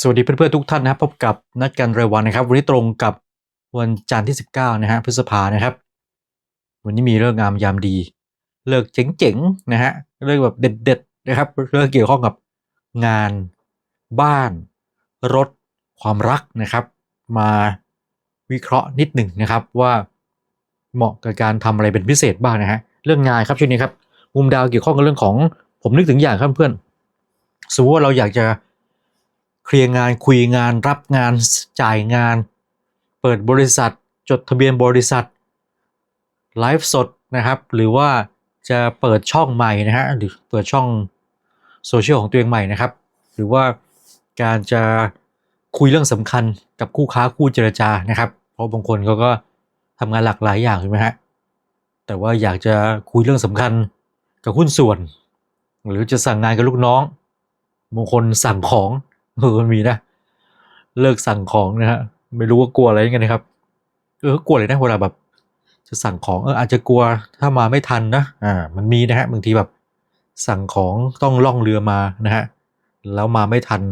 สวัสดีเพื่อนๆทุกท่านนะครับพบกับนัดกันรายวันนะครับ วันนี้ตรงกับวันจันทร์ที่ 19 นะฮะพฤษภานะครับ วันนี้มีเรื่องงามยามดี เลิกเจ๋งๆนะฮะเรื่องแบบเด็ดๆนะครับเรื่องเกี่ยวข้องกับงานบ้าน รถ ความรักนะครับ มาวิเคราะห์นิดหนึ่งนะครับว่าเหมาะกับการทำอะไรเป็นพิเศษบ้างนะฮะเรื่องงานครับช่วงนี้ครับมุมดาวเกี่ยวข้องกับเรื่องของผมนึกถึงอย่างครับเพื่อนสมมติว่าเราอยากจะ เคลียร์งานคุยงาน รับงานจ่ายงาน เปิดบริษัท จดทะเบียนบริษัทไลฟ์สดนะครับ หรือว่าจะเปิดช่องใหม่นะฮะหรือเปิดช่องโซเชียลของตัวเองใหม่นะครับ หรือว่าการจะคุยเรื่องสำคัญกับคู่ค้าคู่เจรจานะครับ เพราะบางคนเขาก็ทำงานหลากหลายอย่างใช่ไหมฮะแต่ว่าอยากจะคุยเรื่องสำคัญกับหุ้นส่วน หรือจะสั่งงานกับลูกน้องบางคนสั่งของ เออมีนะ เลิกสั่งของนะฮะ ไม่รู้ว่ากลัวอะไรกันนะครับ เออกลัวเลยนะเวลาแบบ จะสั่งของเอออาจจะกลัวถ้ามาไม่ทันนะ อ่า มันมีนะฮะบางทีแบบสั่งของต้องล่องเรือมานะฮะ แล้วมาไม่ทัน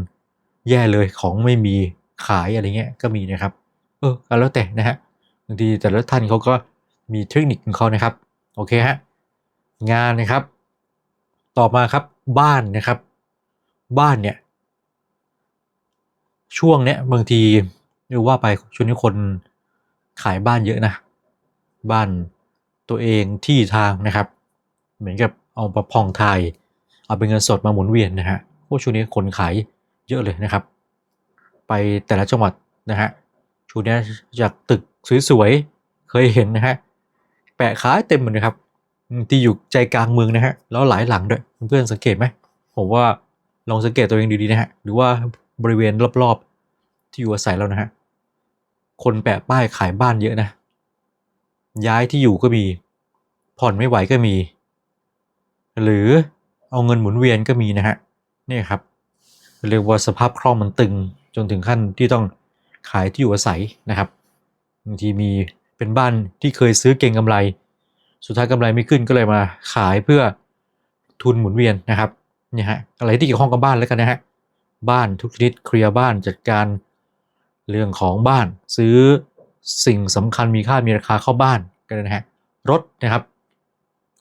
แย่เลยของไม่มีขายอะไรเงี้ยก็มีนะครับ เออแล้วแต่นะฮะบางทีแต่ละท่านเขาก็มีเทคนิคของเขานะครับ โอเคฮะงานนะครับ ต่อมาครับบ้านนะครับ บ้านเนี่ย ช่วงเนี้ยบางทีเรียกว่าไปช่วงนี้คนขายบ้านเยอะนะ บ้านตัวเองที่ทางนะครับ เหมือนกับเอาประพองไทย เอาเป็นเงินสดมาหมุนเวียนนะฮะพวกช่วงนี้คนขายเยอะเลยนะครับ ไปแต่ละจังหวัดนะฮะช่วงนี้จากตึกสวยๆเคยเห็นนะฮะแปะขายเต็มหมดนะครับที่อยู่ใจกลางเมืองนะฮะแล้วหลายหลังด้วยเพื่อนๆสังเกตไหมผมว่าลองสังเกตตัวเองดีๆนะฮะหรือว่า บริเวณรอบๆ ที่อยู่อาศัยเรานะฮะ คนแปะป้ายขายบ้านเยอะนะ ย้ายที่อยู่ก็มี ผ่อนไม่ไหวก็มี หรือเอาเงินหมุนเวียนก็มีนะฮะนี่ครับ เรียกว่าสภาพคล่องมันตึงจนถึงขั้นที่ต้องขายที่อยู่อาศัยนะครับบางทีมีเป็นบ้านที่เคยซื้อเก่งกำไร สุดท้ายกำไรไม่ขึ้นก็เลยมาขายเพื่อทุนหมุนเวียนนะครับเนี่ยฮะอะไรที่เกี่ยวข้องกับบ้านแล้วกันนะฮะ บ้านทุกชนิดเคลียร์บ้านจัดการเรื่องของบ้าน ซื้อสิ่งสำคัญมีค่ามีราคาเข้าบ้านกันนะฮะรถนะครับ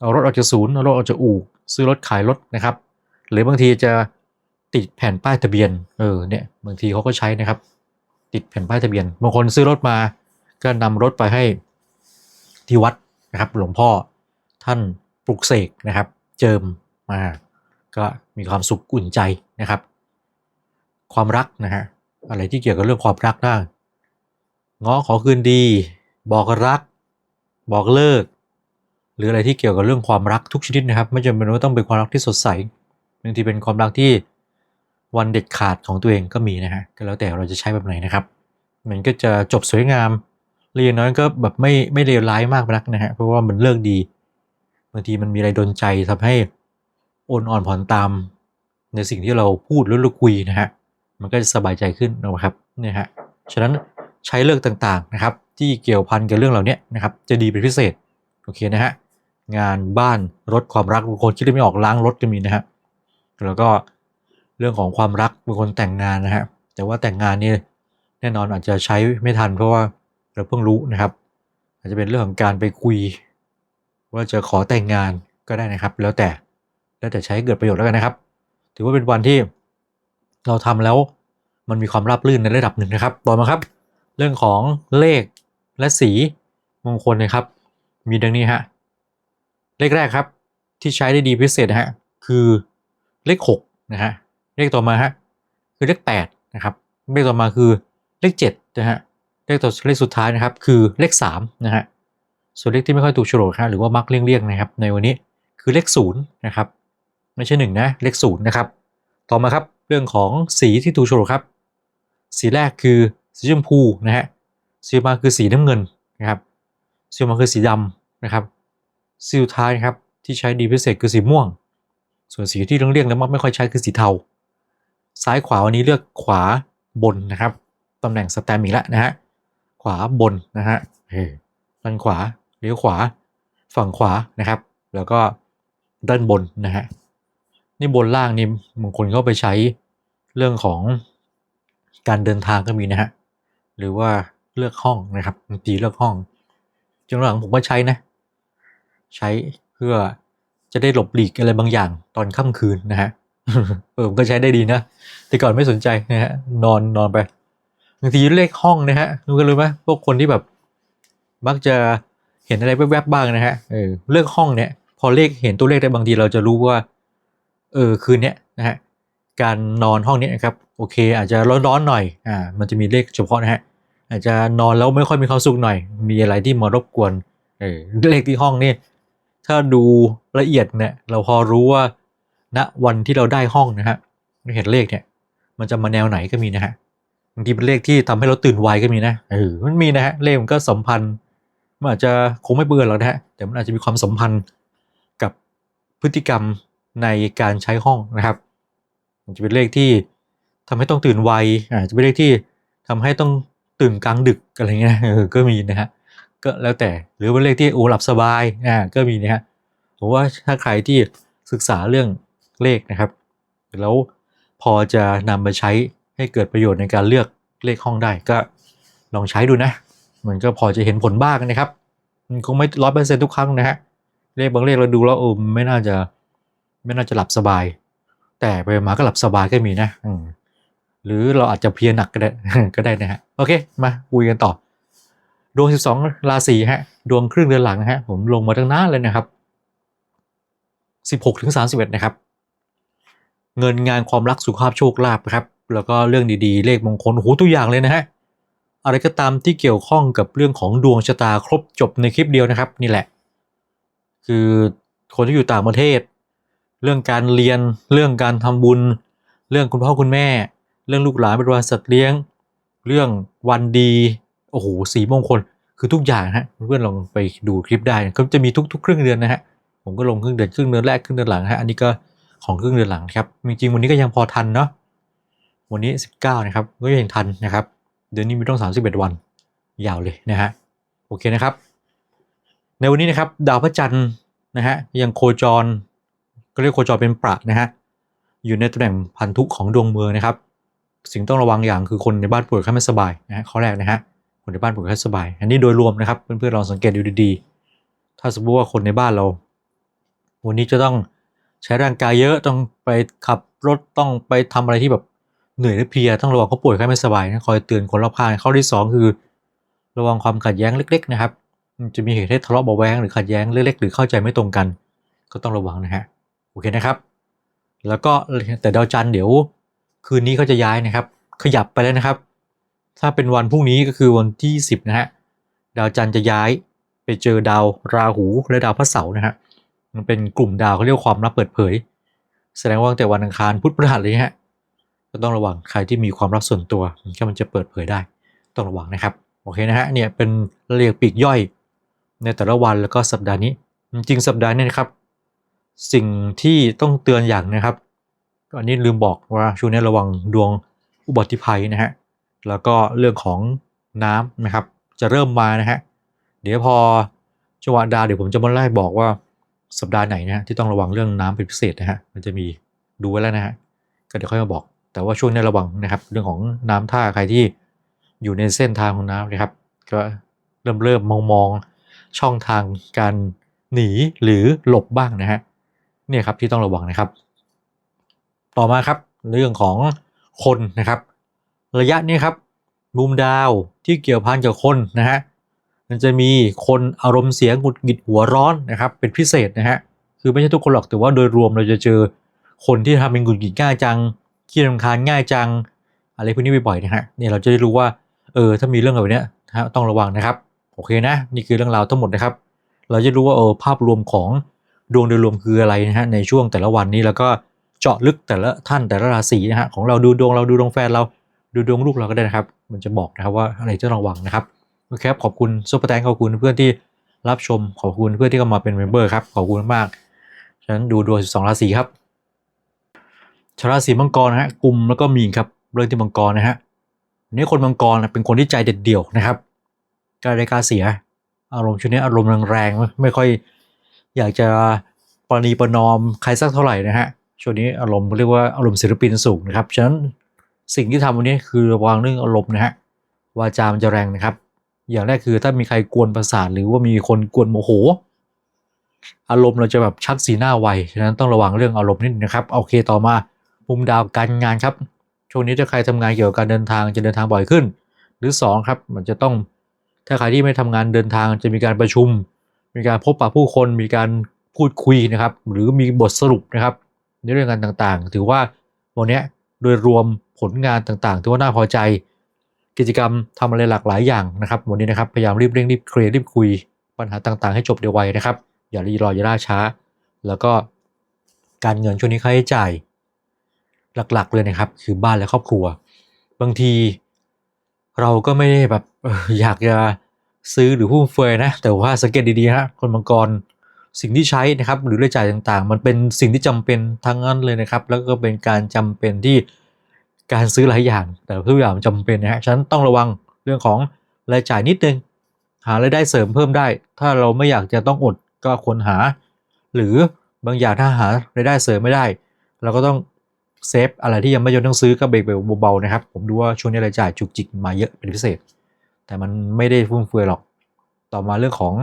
เอารถออกจากศูนย์เอารถออกจากอู่ซื้อรถขายรถนะครับ หรือบางทีจะติดแผ่นป้ายทะเบียนเออเนี่ยบางทีเขาก็ใช้นะครับ ติดแผ่นป้ายทะเบียนบางคนซื้อรถมาก็นำรถไปให้ที่วัดนะครับ หลวงพ่อท่านปลุกเสกนะครับ เจิมมาก็มีความสุขอุ่นใจนะครับ ความรักนะฮะอะไรที่เกี่ยวกับเรื่องความรักได้ง้อขอคืนดี บอกรัก บอกเลิก หรืออะไรที่เกี่ยวกับเรื่องความรักทุกชนิดนะครับ ไม่จำเป็นว่าต้องเป็นความรักที่สดใสบางทีเป็นความรักที่วันเด็ดขาดของตัวเองก็มีนะฮะก็แล้วแต่เราจะใช้แบบไหนนะครับ มันก็จะจบสวยงามเรียนน้อยก็แบบไม่ไม่เลวร้ายมากนักนะฮะเพราะว่ามันเลิกดีบางทีมันมีอะไรดนใจทำให้โอนอ่อนผ่อนตาม ในสิ่งที่เราพูดหรือเราคุยนะฮะ มันก็จะสบายใจขึ้นนะครับนี่ฮะฉะนั้นใช้เลือกต่างๆนะครับ ที่เกี่ยวพันกับเรื่องเหล่านี้นะครับ จะดีเป็นพิเศษโอเคนะฮะงานบ้านรถความรักบางคนคิดไม่ออกล้างรถก็มีนะฮะแล้วก็เรื่องของความรักบางคนแต่งงานนะฮะแต่ว่าแต่งงานนี่แน่นอนอาจจะใช้ไม่ทันเพราะว่าเราเพิ่งรู้นะครับ อาจจะเป็นเรื่องของการไปคุย ว่าจะขอแต่งงานก็ได้นะครับ แล้วแต่แล้วแต่ใช้เกิดประโยชน์แล้วกันนะครับ ถือว่าเป็นวันที่ เราทำแล้วมันมีความราบรื่นในระดับหนึ่งนะครับ ต่อมาครับ เรื่องของเลขและสีมงคลนะครับ มีดังนี้ฮะ เลขแรกครับ ที่ใช้ได้ดีพิเศษฮะคือเลข6นะฮะ เลขต่อมาฮะคือเลข8นะครับ เลขต่อมาคือเลข7นะฮะ เลขตัวเลขสุดท้ายนะครับ คือเลข3นะฮะ ส่วนเลขที่ไม่ค่อยถูกโฉลกฮะหรือว่ามักเลี่ยงๆนะครับ ในวันนี้คือเลข0นะครับ ไม่ใช่1นะ เลข0นะครับ ต่อมาครับ เรื่องของสีที่ถูกโฉลกครับ สีแรกคือสีชมพูนะฮะสีมาคือสีน้ำเงินนะครับสีมาคือสีดำนะครับสีสุดท้ายนะครับที่ใช้ดีพิเศษคือสีม่วง ส่วนสีที่เลี่ยงๆแล้วมักไม่ค่อยใช้คือสีเทา ซ้ายขวาวันนี้เลือกขวาบนนะครับตำแหน่งสแตมอีกแล้วนะฮะขวาบนนะฮะด้านขวาเลี้ยวขวา ฝั่งขวานะครับ แล้วก็ด้านบนนะฮะ นี่บนล่างนี่บางคนเขาไปใช้เรื่องของการเดินทางก็มีนะฮะหรือว่าเลือกห้องนะครับบางทีเลือกห้องจนหลังผมก็ใช้นะ ใช้เพื่อจะได้หลบหลีกอะไรบางอย่างตอนค่ำคืนนะฮะเออผมก็ใช้ได้ดีนะแต่ก่อนไม่สนใจนะฮะนอนนอนไปบางทีเลขห้องนะฮะรู้กันรู้ไหมพวกคนที่แบบมักจะเห็นอะไรแวบๆบ้างนะฮะเออเลือกห้องเนี่ย พอเลขเห็นตัวเลขได้บางทีเราจะรู้ว่า เออคืนเนี้ยนะฮะการนอนห้องเนี้ยนะครับโอเค อาจจะร้อนๆหน่อยอ่ามันจะมีเลขเฉพาะนะฮะอาจจะนอนแล้วไม่ค่อยมีความสุขหน่อย มีอะไรที่มารบกวนเออเลขที่ห้องนี่ถ้าดูละเอียดเนี่ยเราพอรู้ว่าณวันที่เราได้ห้องนะฮะเห็นเลขเนี่ย มันจะมาแนวไหนก็มีนะฮะบางทีเป็นเลขที่ทำให้เราตื่นไวก็มีนะเออมันมีนะฮะเลขมันก็สัมพันธ์มันอาจจะคงไม่เบื่อหรอกนะฮะแต่มันอาจจะมีความสัมพันธ์กับพฤติกรรม ในการใช้ห้องนะครับจะเป็นเลขที่ทำให้ต้องตื่นไวอ่าจะเป็นเลขที่ทำให้ต้องตื่นกลางดึกอะไรเงี้ยก็มีนะฮะก็แล้วแต่หรือเป็นเลขที่โอ้หลับสบายอ่าก็มีนะฮะผมว่าถ้าใครที่ศึกษาเรื่องเลขนะครับ แล้วพอจะนำมาใช้ให้เกิดประโยชน์ในการเลือกเลขห้องได้ก็ลองใช้ดูนะ มันก็พอจะเห็นผลบ้างนะครับ มันคงไม่ร้อยเปอร์เซ็นต์ทุกครั้งนะฮะเลขบางเลขเราดูแล้วเออไม่น่าจะ ไม่น่าจะหลับสบาย แต่ไปมาก็หลับสบายก็มีนะหรือเราอาจจะเพียหนักก็ได้ก็ได้นะฮะโอเคมาคุยกันต่อ ดวง 12 ราศีฮะ ดวงครึ่งเดือนหลังฮะ ผมลงมาตั้งนานเลยนะครับ 16ถึง31 นะครับ เงินงานความรักสุขภาพโชคลาภครับ แล้วก็เรื่องดีๆ เลขมงคลโอ้โหตัวอย่างเลยนะฮะอะไรก็ตามที่เกี่ยวข้องกับเรื่องของดวงชะตาครบจบในคลิปเดียวนะครับ นี่แหละ คือคนที่อยู่ต่างประเทศ เรื่องการเรียน เรื่องการทำบุญ เรื่องคุณพ่อคุณแม่ เรื่องลูกหลานเป็นวันสัตว์เลี้ยง เรื่องวันดี โอ้โหสีมงคล คือทุกอย่างฮะเพื่อนลองไปดูคลิปได้ก็จะมีทุก ๆ ครึ่งเดือนนะฮะ ผมก็ลงครึ่งเดือนครึ่งเดือนแรกครึ่งเดือนหลังฮะ อันนี้ก็ของครึ่งเดือนหลังครับ จริงๆวันนี้ก็ยังพอทันเนาะ วันนี้ 19 นะครับ ก็ยังทันนะครับ เดือนนี้มีต้อง 31 วัน ยาวเลยนะฮะ โอเคนะครับ ในวันนี้นะครับดาวพระจันทร์นะฮะยังโคจร ก็เรียกโคจรเป็นประนะฮะอยู่ในตำแหน่งพันธุของดวงเมืองนะครับ สิ่งต้องระวังอย่างคือคนในบ้านป่วยไข้ไม่สบายนะฮะข้อแรกนะฮะคนในบ้านป่วยไข้สบาย อันนี้โดยรวมนะครับเพื่อนๆลองสังเกตดูดีๆ ถ้าสมมติว่าคนในบ้านเรา วันนี้จะต้องใช้ร่างกายเยอะต้องไปขับรถต้องไปทำอะไรที่แบบเหนื่อยหรือเพลียต้องระวังเขาป่วยไข้ไม่สบายนะคอยเตือนคนรอบข้างข้อที่สองคือ ระวังความขัดแย้งเล็ก ๆ นะครับจะมีเหตุให้ทะเลาะเบาแวงหรือขัดแย้งเล็กๆหรือเข้าใจไม่ตรงกัน ก็ต้องระวังนะฮะ อเคนะครับ แล้วก็แต่ดาวจันทร์เดี๋ยวคืนนี้เขาจะย้ายนะครับ ขยับไปแล้วนะครับ ถ้าเป็นวันพรุ่งนี้ก็คือวันที่ 10 นะฮะดาวจันทร์จะย้ายไปเจอดาวราหูและดาวพระเสาร์นะฮะมันเป็นกลุ่มดาวเขาเรียกว่าความลับเปิดเผย แสดงว่าตั้งแต่วันอังคารพุธพฤหัสเลยฮะก็ต้องระวังใครที่มีความลับส่วนตัวมันก็มันจะเปิดเผยได้ ต้องระวังนะครับโอเคนะฮะเนี่ยเป็นเรียกปีกย่อย ในแต่ละวันแล้วก็สัปดาห์นี้ จริงสัปดาห์นี้นะครับ สิ่งที่ต้องเตือนอย่างนะครับ อันนี้ลืมบอกว่าช่วงนี้ระวังดวงอุบัติภัยนะฮะ แล้วก็เรื่องของน้ำนะครับ จะเริ่มมานะฮะ เดี๋ยวพอจังหวะดาวเดี๋ยวผมจะมาไล่บอกว่าสัปดาห์ไหนนะฮะที่ต้องระวังเรื่องน้ำเป็นพิเศษนะฮะ มันจะมีดูไว้แล้วนะฮะ ก็เดี๋ยวค่อยมาบอก แต่ว่าช่วงนี้ระวังนะครับ เรื่องของน้ำท่าใครที่อยู่ในเส้นทางของน้ำนะครับ ก็เริ่มเริ่มมองมองช่องทางการหนีหรือหลบบ้างนะฮะ เนี่ยครับที่ต้องระวังนะครับ ต่อมาครับเรื่องของคนนะครับ ระยะนี้ครับมุมดาวที่เกี่ยวพันกับคนนะฮะมันจะมีคนอารมณ์เสียหงุดหงิดหัวร้อนนะครับ เป็นพิเศษนะฮะคือไม่ใช่ทุกคนหรอกแต่ว่าโดยรวมเราจะเจอคนที่ทำเป็นหงุดหงิดง่ายจังขี้รำคาญง่ายจัง อะไรพวกนี้บ่อยๆนะฮะเนี่ยเราจะได้รู้ว่าเออถ้ามีเรื่องแบบนี้นะฮะต้องระวังนะครับ โอเคนะ นี่คือเรื่องราวทั้งหมดนะครับ เราจะรู้ว่าเออภาพรวมของ ดวงโดยรวมคืออะไรนะฮะในช่วงแต่ละวันนี้แล้วก็เจาะลึกแต่ละท่านแต่ละราศีนะฮะของเราดูดวงเราดูดวงแฟนเราดูดวงลูกเราก็ได้นะครับ มันจะบอกนะครับว่าอะไรที่ต้องระวังนะครับโอเคครับขอบคุณซุปเปอร์แตงขอบคุณเพื่อนที่รับชมขอบคุณเพื่อนที่เข้ามาเป็นเมมเบอร์ครับขอบคุณมากฉะนั้นดูดวง12 ราศีครับชาวราศีมังกรนะฮะกลุ่มแล้วก็มีนครับเรื่องที่มังกรนะฮะนนี้คนมังกรนะเป็นคนที่ใจเด็ดเดี่ยวนะครับการได้การเสีย อารมณ์ช่วงนี้อารมณ์แรงๆไม่ค่อย อยากจะปรนีประนอมใครสักเท่าไหร่นะฮะช่วงนี้อารมณ์เรียกว่าอารมณ์ศิลปินสูงนะครับฉะนั้นสิ่งที่ทำวันนี้คือระวังเรื่องอารมณ์นะฮะวาจามันจะแรงนะครับ อย่างแรกคือถ้ามีใครกวนประสาทหรือว่ามีคนกวนโมโห อารมณ์เราจะแบบชักสีหน้าไวฉะนั้นต้องระวังเรื่องอารมณ์นิดนะครับโอเคต่อมามุมดาวการงานครับ ช่วงนี้ถ้าใครทำงานเกี่ยวกับการเดินทางจะเดินทางบ่อยขึ้น หรือ 2 ครับ มันจะต้องถ้าใครที่ไม่ทำงานเดินทางจะมีการประชุม มีการพบปะผู้คนมีการพูดคุยนะครับ หรือมีบทสรุปนะครับ ในเรื่องงานต่างๆ ถือว่าวันนี้โดยรวมผลงานต่างๆถือว่าน่าพอใจ กิจกรรมทำอะไรหลากหลายอย่างนะครับ วันนี้นะครับพยายามรีบเร่งรีบเคลียร์รีบคุยปัญหาต่างๆ ให้จบเดี๋ยวไวนะครับ อย่ารีรออย่าล่าช้า แล้วก็การเงินช่วงนี้ค่าใช้จ่าย หลักๆเลยนะครับ คือบ้านและครอบครัว บางที เราก็ไม่ได้แบบอยากจะ ซื้อหรือฟุ่มเฟือยนะ แต่ว่าสังเกตดีๆนะคนมังกรสิ่งที่ใช้นะครับหรือรายจ่ายต่างๆ มันเป็นสิ่งที่จำเป็นทั้งนั้นเลยนะครับ แล้วก็เป็นการจำเป็นที่การซื้อหลายอย่าง แต่ทุกอย่างมันจำเป็นนะฮะฉะนั้นต้องระวังเรื่องของรายจ่ายนิดนึง หารายได้เสริมเพิ่มได้ ถ้าเราไม่อยากจะต้องอดก็ควรหา หรือบางอย่างถ้าหารายได้เสริมไม่ได้ เราก็ต้องเซฟอะไรที่ยังไม่จนต้องซื้อก็เบรกเบาๆนะครับ ผมดูว่าช่วงนี้รายจ่ายจุกจิกมาเยอะเป็นพิเศษ แต่มันไม่ได้ฟุ่มเฟือยหรอก ต่อมาเรื่องของ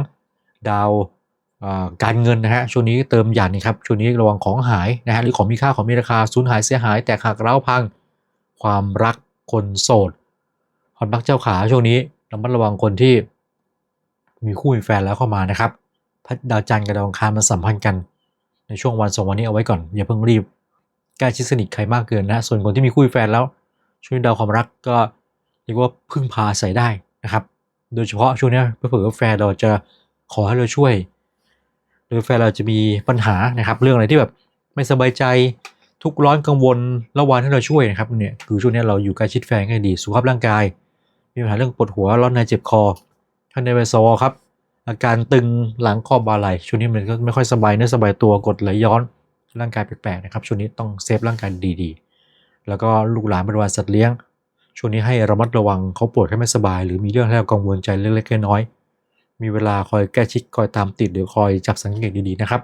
ดาวการเงินนะฮะช่วงนี้เติมหยันนะครับช่วงนี้ระวังของหายนะฮะหรือของมีค่าของมีราคาสูญหายเสียหาย แตกหักเร้าพังความรักคนโสดความรักเจ้าขาช่วงนี้ระมัดระวังคนที่มีคู่มีแฟนแล้วเข้ามานะครับพัดดาวจันทร์กับดาวอังคารมันสัมพันธ์กัน ในช่วงวันสองวันนี้เอาไว้ก่อน อย่าเพิ่งรีบใกล้ชิดสนิทใครมากเกินนะส่วนคนที่มีคู่มีแฟนแล้ว ช่วงนี้ดาวความรักก็เรียกว่าพึ่งพาใส่ได้ นะครับโดยเฉพาะช่วงนี้เผื่อแฟนเราจะขอให้เราช่วย หรือแฟนเราจะมีปัญหานะครับ เรื่องอะไรที่แบบไม่สบายใจทุกร้อนกังวลระวันให้เราช่วยนะครับเนี่ยคือช่วงนี้เราอยู่ใกล้ชิดแฟนก็ดีสุขภาพร่างกาย มีปัญหาเรื่องปวดหัวร้อนในเจ็บคอท่านในเวสวครับอาการตึงหลังข้อบ่าไหล่ช่วงนี้มันก็ไม่ค่อยสบายเนื้อสบายตัวกดไหลย้อนร่างกายแปลกๆนะครับช่วงนี้ต้องเซฟร่างกายดีๆ แล้วก็ลูกหลานบริวารสัตว์เลี้ยง ช่วงนี้ให้ระมัดระวังเขาปวดแค่ไม่สบาย หรือมีเรื่องให้เรากังวลใจเล็กๆน้อยๆมีเวลาคอยแก้ชิดคอยตามติดหรือคอยจับสังเกตดีๆนะครับ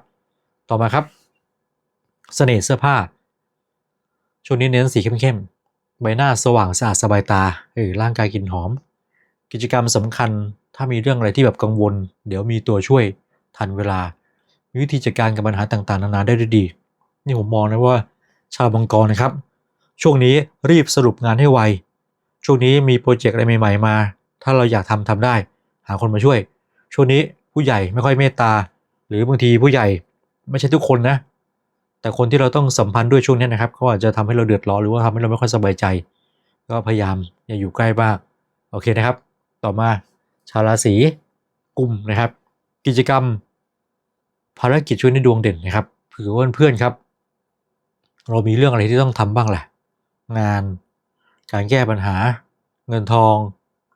ต่อมาครับเสน่ห์เสื้อผ้า ช่วงนี้เน้นสีเข้มๆ ใบหน้าสว่างสะอาดสบายตาเออร่างกายกลิ่นหอม กิจกรรมสำคัญถ้ามีเรื่องอะไรที่แบบกังวล เดี๋ยวมีตัวช่วยทันเวลา มีวิธีจัดการกับปัญหาต่างๆ นานาได้ดี นี่ผมมองนะว่าชาวบังกรนะครับ ช่วงนี้รีบสรุปงานให้ไว ช่วงนี้มีโปรเจกต์อะไรใหม่ๆมา ถ้าเราอยากทำทำได้ หาคนมาช่วย ช่วงนี้ผู้ใหญ่ไม่ค่อยเมตตา หรือบางทีผู้ใหญ่ไม่ใช่ทุกคนนะ แต่คนที่เราต้องสัมพันธ์ด้วยช่วงนี้นะครับเขาอาจจะทำให้เราเดือดร้อนหรือว่าทำให้เราไม่ค่อยสบายใจ ก็พยายามอย่าอยู่ใกล้บ้างโอเคนะครับ ต่อมาชาวราศีกุมนะครับ กิจกรรม ภารกิจช่วยในดวงเด่นนะครับเผื่อว่าเพื่อนๆครับ เรามีเรื่องอะไรที่ต้องทำบ้างแหละ งาน การแก้ปัญหา เงินทอง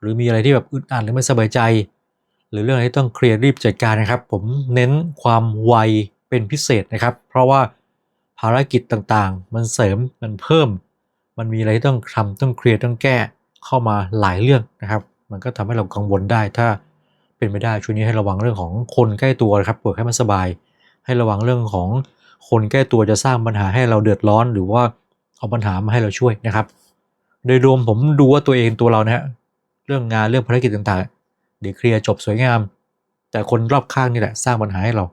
หรือมีอะไรที่แบบอึดอัดหรือไม่สบายใจ หรือเรื่องอะไรที่ต้องเคลียร์รีบจัดการนะครับ ผมเน้นความไวเป็นพิเศษนะครับ เพราะว่าภารกิจต่างๆ มันเสริมมันเพิ่ม มันมีอะไรที่ต้องทำต้องเคลียร์ต้องแก้เข้ามาหลายเรื่องนะครับ มันก็ทำให้เรากังวลได้ถ้าเป็นไม่ได้ช่วงนี้ให้ระวังเรื่องของคนใกล้ตัวนะครับปวดให้มันสบาย ให้ระวังเรื่องของคนใกล้ตัวจะสร้างปัญหาให้เราเดือดร้อน หรือว่าเอาปัญหามาให้เราช่วยนะครับ โดยรวมผมดูว่าตัวเองตัวเรานะฮะเรื่องงานเรื่องภารกิจต่างๆเดี๋ยวเคลียร์จบสวยงาม แต่คนรอบข้างนี่แหละสร้างปัญหาให้เรา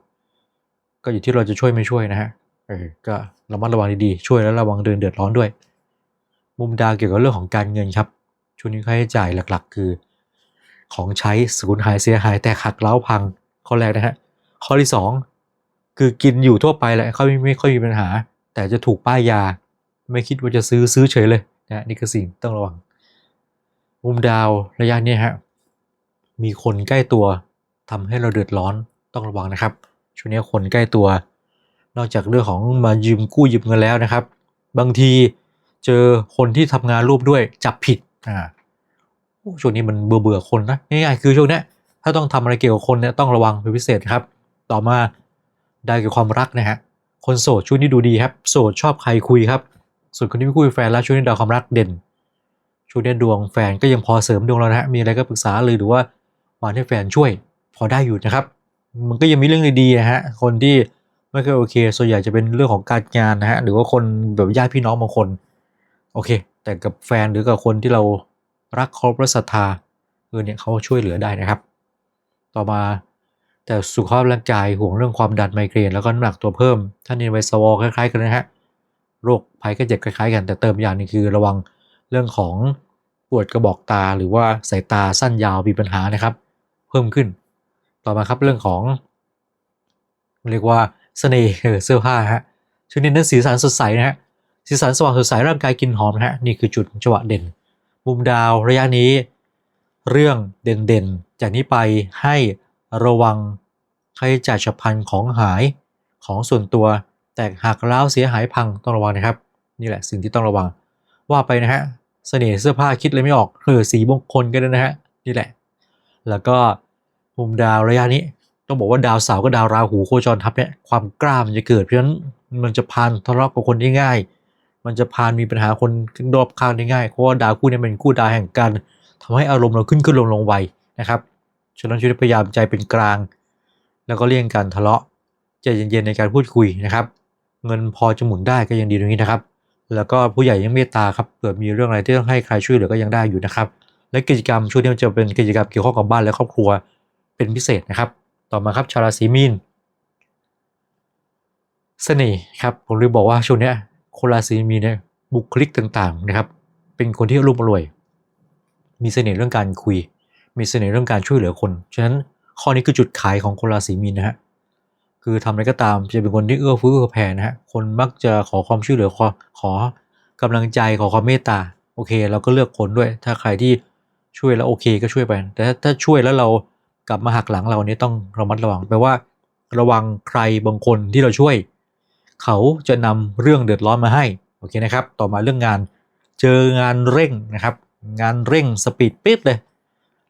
ก็อยู่ที่เราจะช่วยไม่ช่วยนะฮะเออก็ระมัดระวังดีๆช่วยแล้วระวังเดินเดือดร้อนด้วย มุมดาวเกี่ยวกับเรื่องของการเงินครับช่วงนี้ค่าใช้จ่ายหลักๆ คือ ของใช้สูญหายเสียหายแตกหักเล้าพังข้อแรกนะฮะข้อที่สองคือกินอยู่ทั่วไปแหละเขาไม่ไม่ค่อยมีปัญหา แต่จะถูกป้ายยา ไม่คิดว่าจะซื้อซื้อเฉยเลย นะนี่คือสิ่งต้องระวัง มุมดาวระยะนี้ฮะมีคนใกล้ตัวทำให้เราเดือดร้อนต้องระวังนะครับช่วงนี้คนใกล้ตัว นอกจากเรื่องของมายืมกู้ยืมเงินแล้วนะครับ บางทีเจอคนที่ทำงานร่วมด้วยจับผิดอ่าช่วงนี้มันเบื่อเบื่อคนนะง่ายๆคือช่วงนี้ถ้าต้องทำอะไรเกี่ยวกับคนเนี่ยต้องระวังเป็นพิเศษครับ ต่อมาได้เกี่ยวกับความรักนะฮะคนโสดช่วงนี้ดูดีครับ โสดชอบใครคุยครับ ส่วนคนที่ไม่คุยกับแฟนแล้วช่วงนี้ดาวความรักเด่นช่วงนี้ดวงแฟนก็ยังพอเสริมดวงเรานะฮะมีอะไรก็ปรึกษาเลยหรือว่ามาให้แฟนช่วยพอได้อยู่นะครับ มันก็ยังมีเรื่องดีๆนะฮะคนที่ไม่ค่อยโอเค ส่วนใหญ่จะเป็นเรื่องของการงานนะฮะหรือว่าคนแบบญาติพี่น้องบางคน โอเค แต่กับแฟนหรือกับคนที่เรารักเคารพศรัทธาเออเนี่ยเขาช่วยเหลือได้นะครับ ต่อมาแต่สุขภาพร่างกายห่วงเรื่องความดันไมเกรนแล้วก็น้ำหนักตัวเพิ่มท่านนินไวสวอลคล้ายๆกันนะฮะ โรคภัยไข้เจ็บคล้ายๆกัน แต่เติมอย่างนึงคือระวังเรื่องของปวดกระบอกตาหรือว่าสายตาสั้นยาวมีปัญหานะครับ เพิ่มขึ้น ต่อมาครับเรื่องของ เรียกว่าเสน่ห์เออเสื้อผ้าฮะชุดนี้นั้นสีสันสดใสนะฮะสีสันสว่างสดใสร่างกายกินหอมนะฮะนี่คือจุดจังหวะเด่น มุมดาวระยะนี้ เรื่องเด่นๆ จากนี้ไปให้ระวังค่าใช้จ่ายฉับพลันของหายของส่วนตัว แตกหักร้าวเสียหายพังต้องระวังนะครับ นี่แหละสิ่งที่ต้องระวัง ว่าไปนะฮะเสน่ห์เสื้อผ้าคิดเลยไม่ออกเออสีมงคลกันนะฮะนี่แหละ แล้วก็มุมดาวระยะนี้ ต้องบอกว่าดาวเสาร์ก็ดาวราหูโคจรทับเนี่ยความกล้ามันจะเกิดเพราะฉะนั้นมันจะพานทะเลาะกับคนได้ง่าย มันจะพานมีปัญหาคนรอบข้างได้ง่ายเพราะว่าดาวคู่เนี้เป็นคู่ดาวแห่งการทำให้อารมณ์เราขึ้นขึ้นลงลงไวนะครับฉะนั้นช่วยพยายามใจเป็นกลาง แล้วก็เลี่ยงการทะเลาะใจเย็นๆในการพูดคุยนะครับ เงินพอจะหมุนได้ก็ยังดีตรงนี้นะครับ แล้วก็ผู้ใหญ่ยังเมตตาครับเผื่อมีเรื่องอะไรที่ต้องให้ใครช่วยเหลือก็ยังได้อยู่นะครับ และกิจกรรมช่วงนี้มันจะเป็นกิจกรรมเกี่ยวข้องกับบ้านและครอบครัวเป็นพิเศษนะครับ ต่อมาครับชาวราศีมีนเสน่ห์ครับผมเลยบอกว่าช่วงนี้คนราศีมีนเนี่ยบุคลิกต่างๆนะครับ เป็นคนที่รุ่มรวย มีเสน่ห์เรื่องการคุย มีเสน่ห์เรื่องการช่วยเหลือคน ฉะนั้นข้อนี้คือจุดขายของคนราศีมีนนะฮะ คือทำอะไรก็ตามจะเป็นคนที่เอื้อเฟื้อเผื่อแผ่นะฮะคนมักจะขอความช่วยเหลือขอขอกำลังใจขอความเมตตาโอเค เราก็เลือกคนด้วย ถ้าใครที่ช่วยแล้วโอเคก็ช่วยไป แต่ถ้าช่วยแล้วเรากลับมาหักหลังเราเนี่ยต้องระมัดระวังแปลว่า ระวังใครบางคนที่เราช่วย เขาจะนำเรื่องเดือดร้อนมาให้โอเคนะครับ ต่อมาเรื่องงานเจองานเร่งนะครับ งานเร่งสปีดปิดเลย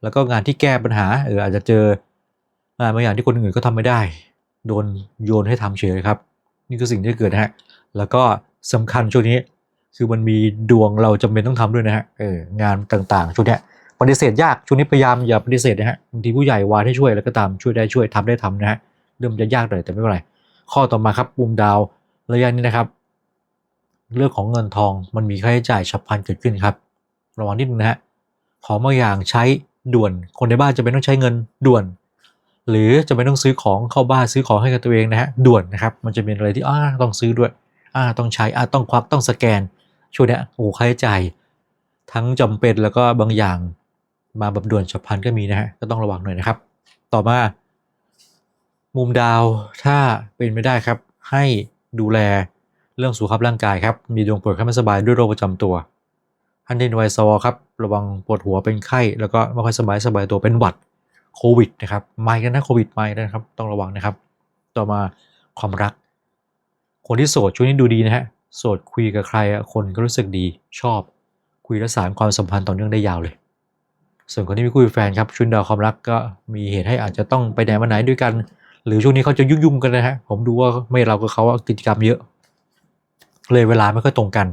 แล้วก็งานที่แก้ปัญหาเอออาจจะเจองานบางอย่างที่คนอื่นก็ทำไม่ได้ โดนโยนให้ทำเฉยครับ นี่คือสิ่งที่เกิดนะฮะแล้วก็สำคัญช่วงนี้ คือมันมีดวงเราจำเป็นต้องทำด้วยนะฮะเอองานต่างๆช่วงนี้ปฏิเสธยากช่วงนี้พยายามอย่าปฏิเสธนะฮะบางทีผู้ใหญ่วานให้ช่วยแล้วก็ตามช่วยได้ช่วยทำได้ทำนะฮะเริ่มจะยากหน่อยแต่ไม่เป็นไรข้อต่อมาครับมุมดาวระยะนี้นะครับ เรื่องของเงินทองมันมีค่าใช้จ่ายฉับพลันเกิดขึ้นครับ ระวังนิดนึงนะฮะของบางอย่างใช้ด่วนคนในบ้านจะเป็นต้องใช้เงินด่วน หรือจะไม่ต้องซื้อของเข้าบ้านซื้อของให้กับตัวเองนะฮะด่วนนะครับ มันจะเป็นอะไรที่อ้าต้องซื้อด้วยอ่าต้องใช้อ่าต้องควักต้องสแกนช่วงนี้โอ้ค่าใช้จ่ายทั้งจำเป็นแล้วก็บางอย่างมาแบบด่วนฉับพลันก็มีนะฮะก็ต้องระวังหน่อยนะครับ ต่อมา มุมดาวถ้าเป็นไม่ได้ครับ ให้ดูแลเรื่องสุขภาพร่างกายครับ มีดวงปวดไข้ไม่สบายด้วยโรคประจำตัวท่านที่ไวซอครับ ระวังปวดหัวเป็นไข้ แล้วก็ไม่ค่อยสบายสบายตัวเป็นหวัด โควิดนะครับไม่กันนะโควิดไม่นะครับ ต้องระวังนะครับ ต่อมาความรัก คนที่โสดช่วงนี้ดูดีนะฮะโสดคุยกับใครอะคนก็รู้สึกดีชอบ คุยและสานความสัมพันธ์ต่อเนื่องได้ยาวเลย ส่วนคนที่มีคู่แฟนครับชุนดาวความรักก็มีเหตุให้อาจจะต้องไปไหนมาไหนด้วยกัน หรือช่วงนี้เขาจะยุ่งๆกันนะฮะผมดูว่าไม่เรากับเขากิจกรรมเยอะ เลยเวลาไม่ค่อยตรงกัน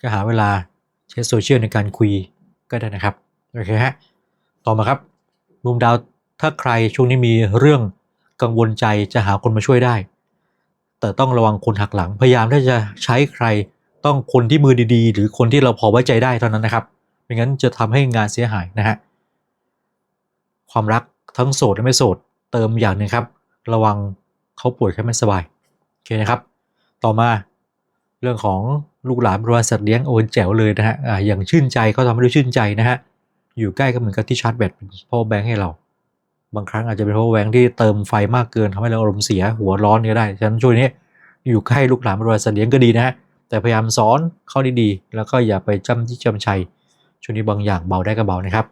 ก็หาเวลาใช้โซเชียลในการคุยก็ได้นะครับโอเคฮะต่อมาครับ มุมดาวถ้าใครช่วงนี้มีเรื่องกังวลใจจะหาคนมาช่วยได้ แต่ต้องระวังคนหักหลังพยายามที่จะใช้ใครต้องคนที่มือดีๆ หรือคนที่เราพอไว้ใจได้เท่านั้นนะครับไม่งั้นจะทำให้งานเสียหายนะฮะความรักทั้งโสดและไม่โสดเติมอย่างหนึงครับ ระวังเขาป่วยแค่ไม่สบายโอเคนะครับ ต่อมาเรื่องของลูกหลานบริวารสัตว์เลี้ยงโอนแจ๋วเลยนะฮะอ่าอย่างชื่นใจเขาทำให้เราชื่นใจนะฮะ อยู่ใกล้ก็เหมือนกับที่ชาร์จแบตเป็นพ่อแบงค์ให้เรา บางครั้งอาจจะเป็นพราะแบงค์ที่เติมไฟมากเกินทำให้เราอารมณ์เสียหัวร้อนก็ได้ฉะนั้นช่วงนี้อยู่ใกล้ลูกหลานบริวารสัตว์เลี้ยงก็ดีนะฮะแต่พยายามสอนเข้าดีๆ แล้วก็อย่าไปจำที่จำชัยช่วงนี้บางอย่างเบาได้ก็เบานะครับ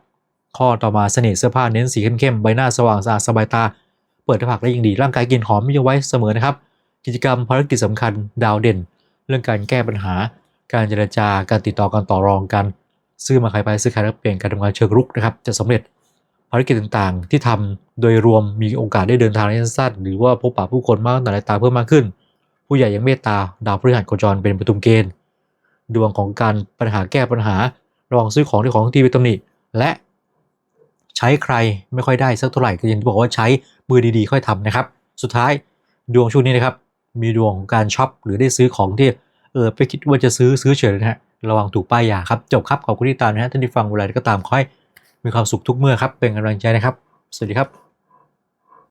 ข้อต่อมาเสน่ห์เสื้อผ้าเน้นสีเข้มๆใบหน้าสว่างสะอาดสบายตา เปิดผากได้ยิ่งดีร่างกายกินหอมยังไว้เสมอนะครับ กิจกรรมภารกิจสำคัญดาวเด่น เรื่องการแก้ปัญหา การเจรจาการติดต่อการต่อรองกัน ซื้อมาขายไปซื้อขายแล้วเปลี่ยนการทำงานเชิงรุกนะครับ จะสำเร็จภารกิจต่างๆ ที่ทำโดยรวมมีโอกาสได้เดินทางระยะสั้นหรือว่าพบปะผู้คนมากหน้าตาเพิ่มมากขึ้น ผู้ใหญ่ยังเมตตาดาวพฤหัสโคจรเป็นประตูเกณฑ์ ดวงของการปัญหาแก้ปัญหาระวังซื้อของที่ของที่ไปตำหนิและใช้ใครไม่ค่อยได้สักเท่าไหร่ก็ยังบอกว่าใช้มือดีๆ ค่อยทำนะครับ สุดท้ายดวงช่วงนี้นะครับ มีดวงของการช็อปหรือได้ซื้อของที่เออไปคิดว่าจะซื้อซื้อเฉยนะฮะ ระวังถูกป้ายยาครับจบครับขอบคุณที่ตามนะฮะท่านที่ฟังเวลาก็ตามขอให้มีความสุขทุกเมื่อครับเป็นกำลังใจนะครับ สวัสดีครับ